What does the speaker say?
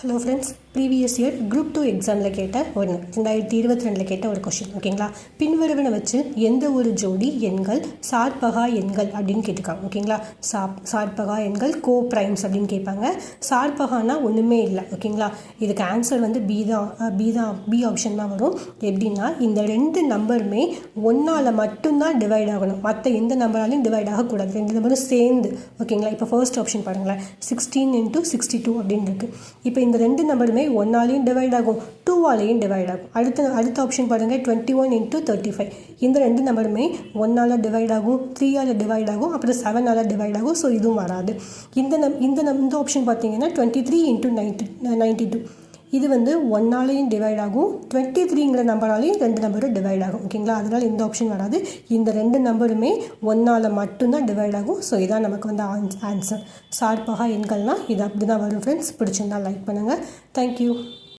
Hello friends previous year group two எக்ஸாமில் கேட்ட ஒன்று ரெண்டாயிரத்தி இருபத்தி ரெண்டில் கேட்ட ஒரு கொஷின் ஓகேங்களா பின்வருவனை வச்சு எந்த ஒரு ஜோடி எண்கள் சார்பகா எண்கள் அப்படின்னு கேட்டிருக்காங்க ஓகேங்களா சா சார்பகா எண்கள் கோ ப்ரைம்ஸ் அப்படின்னு கேட்பாங்க. சார்பகானா ஒன்றுமே இல்லை ஓகேங்களா இதுக்கு ஆன்சர் வந்து பி தான் பி தான் பி ஆப்ஷன் தான் வரும். எப்படின்னா இந்த ரெண்டு நம்பருமே ஒன்றால் மட்டும்தான் டிவைட் ஆகணும். மற்ற எந்த நம்பராலையும் டிவைட் ஆகக்கூடாது. ரெண்டு நம்பரும் சேர்ந்து ஓகேங்களா இப்போ ஃபர்ஸ்ட் ஆப்ஷன் பாருங்களேன். சிக்ஸ்டீன் இன்ட்டு சிக்ஸ்டி டூ அப்படின்னு இருக்குது இப்போ இந்த ரெண்டு நம்பருமே ஒன்னாலையும் டிவைட் ஆகும். டூவாலையும் டிவைட் ஆகும். அடுத்த அடுத்த ஆப்ஷன் பாருங்கள் twenty one into thirty five இந்த ரெண்டு நம்பருமே ஒன்னால் டிவைட் ஆகும் த்ரீயால் டிவைட் ஆகும் அப்புறம் செவனால் டிவைட் ஆகும் ஸோ இதுவும் வராது. இந்த நம் இந்த நம் இந்த ஆப்ஷன் பார்த்தீங்கன்னா twenty three into ninety ninety two இது வந்து ஒன்னாலையும் டிவைட் ஆகும். டுவெண்ட்டி த்ரீங்கிற நம்பராலையும் ரெண்டு நம்பரும் டிவைட் ஆகும். ஓகேங்களா அதனால் இந்த ஆப்ஷன் வராது. இந்த ரெண்டு நம்பருமே ஒன்றால் மட்டும்தான் டிவைட் ஆகும். ஸோ இதான் நமக்கு வந்து ஆன்சர் சார்பாக எண்கள்னால் இது அப்படி தான் வரும் ஃப்ரெண்ட்ஸ் பிடிச்சிருந்தா லைக் பண்ணுங்கள் தேங்க்யூ